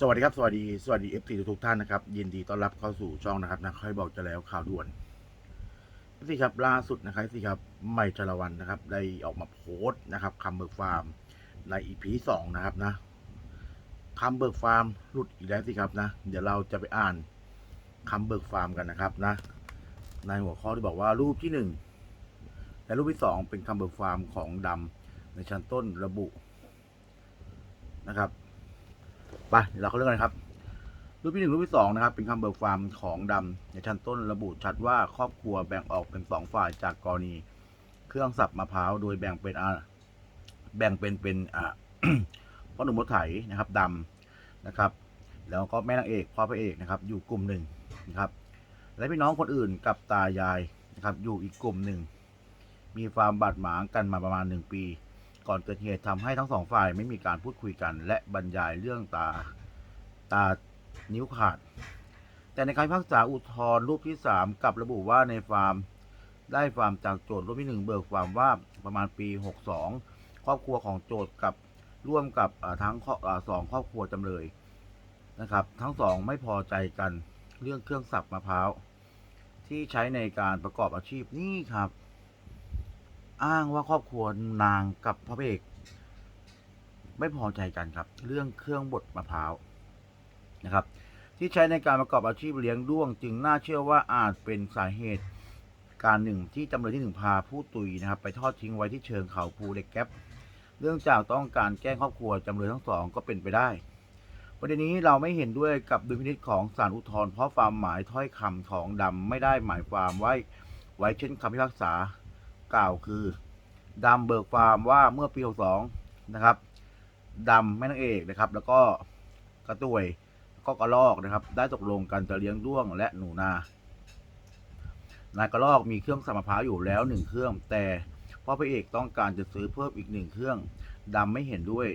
สวัสดีครับ สวัสดีสวัสดีเอฟซีทุกท่านนะครับ ยินดีต้อนรับเข้าสู่ช่องนะครับนะค่อยบอกจะแล้วข่าวด่วนพี่ครับล่าสุดนะครับพี่ครับใหม่จรวันนะครับ ได้ออกมาโพสต์นะครับคำเบิกฟาร์มในอีพีสองนะครับนะคำเบิกฟาร์มหลุดอีกแล้วสิครับนะ เดี๋ยวเราจะไปอ่านคำเบิกฟาร์มกันนะครับนะ ในหัวข้อที่บอกว่ารูปที่หนึ่งและรูปที่สองเป็นคำเบิกฟาร์มของดำในชั้นต้นระบุนะครับ ไปเดี๋ยวเราเข้าเรื่องกันครับ รูปที่หนึ่งรูปที่สองนะครับ เป็นคำเบิกความของดำในชั้นต้นระบุชัดว่าครอบครัวแบ่งออกเป็นสองฝ่ายจากกรณี เครื่องสับมะพร้าวโดยแบ่งเป็นอ่าแบ่งเป็นเป็นอ่าพ่อหนุ่มรถไถนะครับดำนะครับ แล้วก็แม่นางเอกพ่อพระเอกนะครับ อยู่กลุ่มหนึ่งนะครับ และพี่น้องคนอื่นกับตายายนะครับ อยู่อีกกลุ่มหนึ่งมีความบาดหมางกันมาประมาณหนึ่งปี ก่อนเกิดเหตุทำให้ทั้งสองฝ่ายไม่มีการพูดคุยกัน และบรรยายเรื่องตาตานิ้วขาด แต่ในการพิพักษาอุทธรณ์รูปที่สามกลับระบุว่าในฟาร์มได้ฟาร์มจากโจทย์รูปที่หนึ่งเบิกความว่าประมาณปี 62 ครอบครัวของโจทย์กับร่วมกับทั้งสองครอบครัวจำเลยนะครับ ทั้งสองไม่พอใจกันเรื่องเครื่องสับมะพร้าวที่ใช้ในการประกอบอาชีพนี่ครับ อ้างว่าครอบครัวนางกับพระเอกไม่พอใจกันครับ เรื่องเครื่องบดมะพร้าวนะครับ ที่ใช้ในการประกอบอาชีพเลี้ยงด้วง จึงน่าเชื่อว่าอาจเป็นสาเหตุการหนึ่งที่จำเลยที่หนึ่งพาผู้ตุยนะครับ ไปทอดทิ้งไว้ที่เชิงเขาภูเหล็กแก๊ปเรื่องจากต้องการแกล้งครอบครัวจำเลยทั้งสองก็เป็นไปได้ประเด็นนี้เราไม่เห็นด้วยกับดุลพินิจของศาลอุทธรณ์เพราะความหมายถ้อยคำของดำไม่ได้หมายความไว้ไว้เช่นคำพิพากษา กล่าวคือดำเบิกฟาร์มว่าเมื่อปี 62 นะครับดำแม่นางเอกนะครับ แล้วก็กระตุยก็กระลอกนะครับ ได้ตกลงกันจะเลี้ยงด้วงและหนูนา นายกระลอกมีเครื่องสับมะพร้าวอยู่แล้วหนึ่งเครื่อง แต่พ่อพระเอกต้องการจะซื้อเพิ่มอีกหนึ่งเครื่องดำไม่เห็นด้วย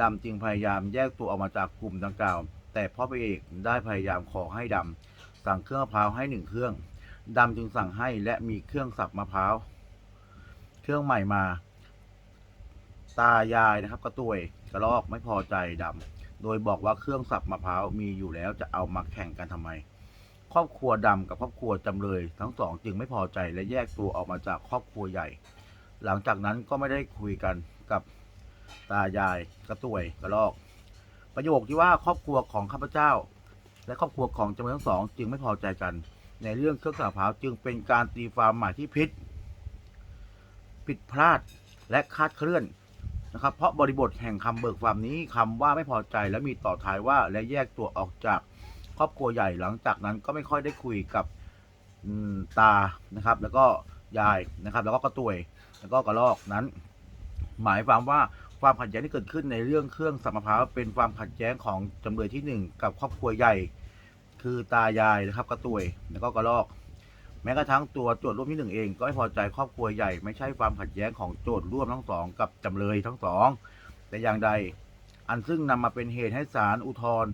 ดำจึงพยายามแยกตัวออกมาจากกลุ่มดังกล่าว แต่พ่อพระเอกได้พยายามขอให้ดำสั่งเครื่องมะพร้าวให้หนึ่งเครื่องดำจึงสั่งให้และมีเครื่องสับมะพร้าว เครื่องใหม่มา ตายายนะครับกระตุยกระลอกไม่พอใจดำโดยบอกว่าเครื่องสับมะพร้าวมีอยู่แล้วจะเอามาแข่งกันทำไม ครอบครัวดำกับครอบครัวจำเลย ทั้งสองจึงไม่พอใจและแยกตัวออกมาจากครอบครัวใหญ่ หลังจากนั้นก็ไม่ได้คุยกันกับตายายกระตุยกระลอก ประโยคที่ว่าครอบครัวของข้าพเจ้า และครอบครัวของจำเลยทั้งสอง จึงไม่พอใจกัน ในเรื่องเครื่องสับมะพร้าวจึงเป็นการตีความหมายที่ผิด ผิดพลาดและคาดเคลื่อนนะครับ เพราะบริบทแห่งคำเบิกความนี้คำว่าไม่พอใจและมีต่อท้ายว่าและแยกตัวออกจากครอบครัวใหญ่หลังจากนั้นก็ไม่ค่อยได้คุยกับตานะครับ แล้วก็ยายนะครับ แล้วก็กระตุยแล้วก็กระลอกนั้น หมายความว่าความขัดแย้งที่เกิดขึ้นในเรื่องเครื่องสัมะพร้าวเป็นความขัดแย้งของจำเลยที่หนึ่งกับครอบครัวใหญ่ คือตายายนะครับกระตุยแล้วก็กระลอก แม้กระทั่งตัวโจทย์ร่วมที่หนึ่งเอง ก็ไม่พอใจครอบครัวใหญ่ไม่ใช่ความขัดแย้งของโจทย์ร่วมทั้งสองกับจำเลยทั้งสอง แต่อย่างใด อันซึ่งนำมาเป็นเหตุให้ศาลอุทธรณ์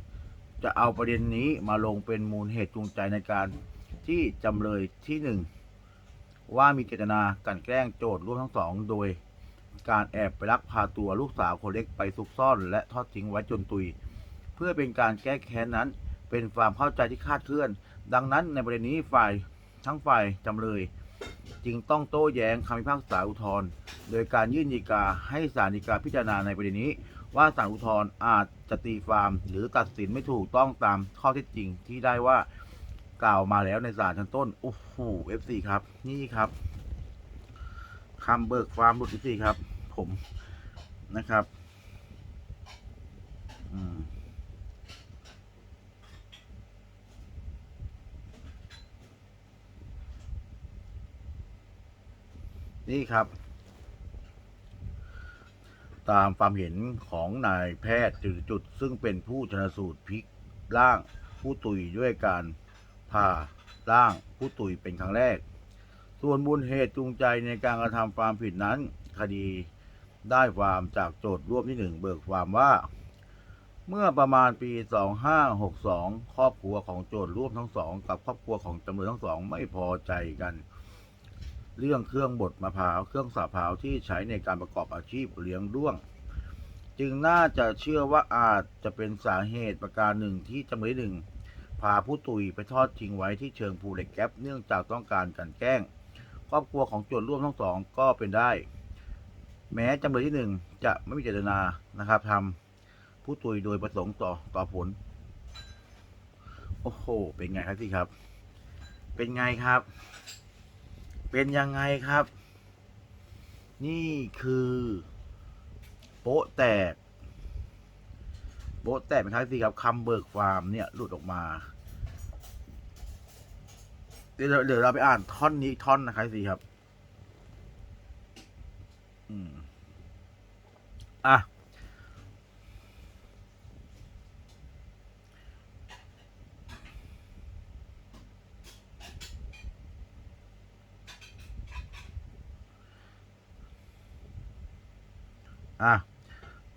จะเอาประเด็นนี้มาลงเป็นมูลเหตุจูงใจในการที่จำเลยที่หนึ่งว่ามีเจตนากันแกล้งโจทย์ร่วมทั้งสอง โดยการแอบไปลักพาตัวลูกสาวคนเล็กไปซุกซ่อน และทอดทิ้งไว้จนตุย เพื่อเป็นการแก้แค้นนั้น เป็นความเข้าใจที่คาดเคลื่อน ดังนั้นในประเด็นนี้ฝ่าย ทั้งฝ่ายจำเลย จึงต้องโต้แย้งคำพิพากษาอุทธรณ์โดยการยื่นฎีกาให้ศาลฎีกาพิจารณาในประเด็นนี้ ว่าศาลอุทธรณ์อาจจะตีความหรือตัดสินไม่ถูกต้องตามข้อเท็จจริงที่ได้ว่ากล่าวมาแล้วในศาลชั้นต้นโอ้โหเอฟซีครับ นี่ครับคำเบิกความหลุดเอฟซีครับ ผมนะครับ อืม นี่ครับ ตามความเห็นของนายแพทย์จุดจุด ซึ่งเป็นผู้ชนสูตรพลิกร่างผู้ตุยด้วยการผ่าร่างผู้ตุยเป็นครั้งแรก ส่วนมูลเหตุจูงใจในการกระทำความผิดนั้น คดีได้ความจากโจทย์ร่วมที่หนึ่งเบิกความว่า เมื่อประมาณปี 2562 ครอบครัวของโจทย์ร่วมทั้งสอง กับครอบครัวของจำเลยทั้งสองไม่พอใจกัน เรื่องเครื่องบดมะพร้าวเครื่องสับพร้าวที่ใช้ในการประกอบอาชีพเลี้ยงด้วง จึงน่าจะเชื่อว่าอาจจะเป็นสาเหตุประการหนึ่งที่จำเลยหนึ่ง พาผู้ตุยไปทอดทิ้งไว้ที่เชิงภูเหล็กแก๊ปเนื่องจากต้องการกันแกล้ง ครอบครัวของโจทย์ร่วมทั้งสองก็เป็นได้ แม้จำเลยที่หนึ่งจะไม่มีเจตนานะครับทำผู้ตุยโดยประสงค์ต่อต่อผลโอ้โห เป็นไงครับพี่ครับ เป็นไงครับ เป็นยังไงครับ นี่คือ โป๊ะแตก โป๊ะแตกเป็นครับพี่ครับคำเบิกความเนี่ยหลุดออกมา เดี๋ยวเดี๋ยวเราไปอ่านท่อนนี้ท่อนนะครับสิครับ อืม อะ อะ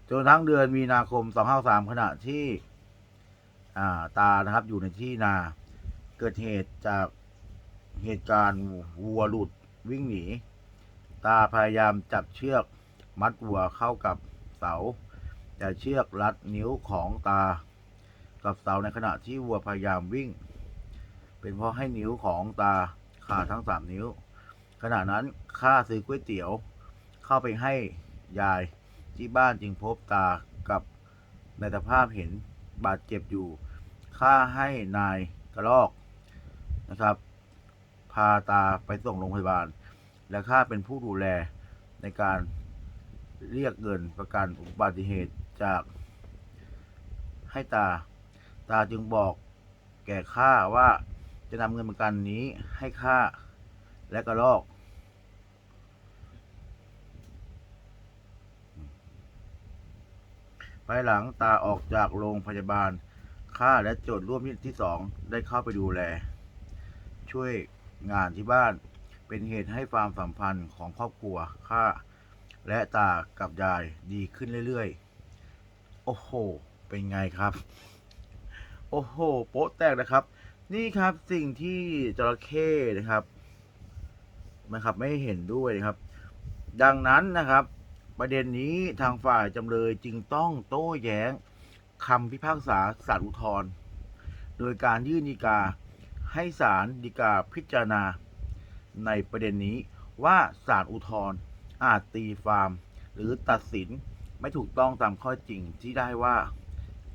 จนทั้งเดือนมีนาคม253ขณะที่ อ่า ตานะครับ อยู่ในที่นา เกิดเหตุจากเหตุการณ์วัวหลุดวิ่งหนี ตาพยายามจับเชือกมัดวัวเข้ากับเสา แต่เชือกรัดนิ้วของตา กับเสาในขณะที่วัวพยายามวิ่ง เป็นเพราะให้นิ้วของตาขาดทั้งสามนิ้ว ขณะนั้นข้าซื้อก๋วยเตี๋ยว เข้าไปให้ยาย ที่บ้านจึงพบตากับในสภาพเห็นบาดเจ็บอยู่ข้าให้นายกระลอกนะครับ พาตาไปส่งโรงพยาบาล และข้าเป็นผู้ดูแลในการเรียกเงินประกันอุบัติเหตุจากให้ตา ตาจึงบอกแก่ข้าว่าจะนำเงินประกันนี้ให้ข้าและกระลอก ภายหลังตาออกจากโรงพยาบาล ข้าและโจทย์ร่วมที่สองได้เข้าไปดูแล ช่วยงานที่บ้าน เป็นเหตุให้ความสัมพันธ์ของครอบครัวข้าและตากับยายดีขึ้นเรื่อยๆ โอ้โห เป็นไงครับ โอ้โห โป๊ะแตกนะครับ นี่ครับสิ่งที่จระเข้นะครับนะครับไม่เห็นด้วยนะครับ ดังนั้นนะครับ ประเด็นนี้ทางฝ่ายจำเลยจึงต้องโต้แย้งคำพิพากษาศาลอุทธรณ์โดยการยื่นฎีกาให้ศาลฎีกาพิจารณา ในประเด็นนี้ว่าศาลอุทธรณ์อาจตีความหรือตัดสินไม่ถูกต้องตามข้อจริงที่ได้ว่า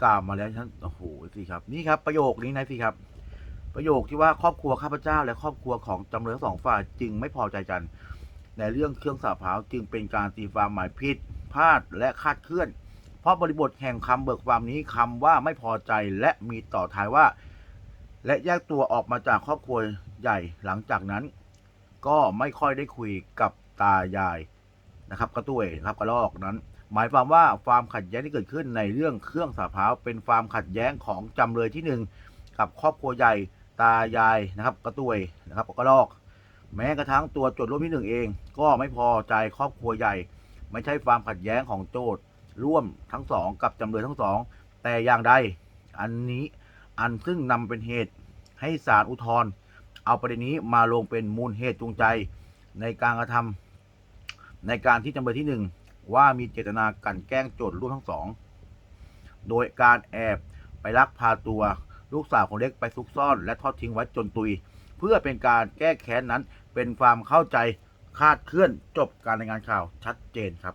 กล่าวมาแล้วท่านโอ้โหสิครับ นี่ครับประโยคนี้นะสิครับ ประโยคที่ว่าครอบครัวข้าพเจ้าและครอบครัวของจำเลยทั้งสองฝ่ายจึงไม่พอใจกัน ในเรื่องเครื่องสาบพาวจึงเป็นการตีความหมายผิดพลาดและคาดเคลื่อน เพราะบริบทแห่งคำเบิกความนี้คำว่าไม่พอใจและมีต่อท้ายว่า และแยกตัวออกมาจากครอบครัวใหญ่หลังจากนั้น ก็ไม่ค่อยได้คุยกับตายายนะครับกระตุ้ยนะครับกระลอกนั้น หมายความว่าความขัดแย้งที่เกิดขึ้นในเรื่องเครื่องสาพาวเป็นความขัดแย้งของจำเลยที่หนึ่งกับครอบครัวใหญ่ตายายนะครับกระตุ้ยนะครับกระลอก แม้กระทั่งตัวโจทย์ร่วมที่หนึ่งเอง ก็ไม่พอใจครอบครัวใหญ่ ไม่ใช่ความขัดแย้งของโจทย์ร่วมทั้งสองกับจำเลยทั้งสอง แต่อย่างใด อันนี้อันซึ่งนำเป็นเหตุให้ศาลอุทธรณ์เอาประเด็นนี้มาลงเป็นมูลเหตุจูงใจ ในการกระทำในการที่จำเลยที่หนึ่งว่ามีเจตนากลันแกล้งโจทย์ร่วมทั้งสอง โดยการแอบไปลักพาตัวลูกสาวของเล็กไปซุกซ่อน และทอดทิ้งไว้จนตุย เพื่อเป็นการแก้แค้นนั้น เป็นความเข้าใจคาดเคลื่อนจบการรายงานข่าวชัดเจนครับ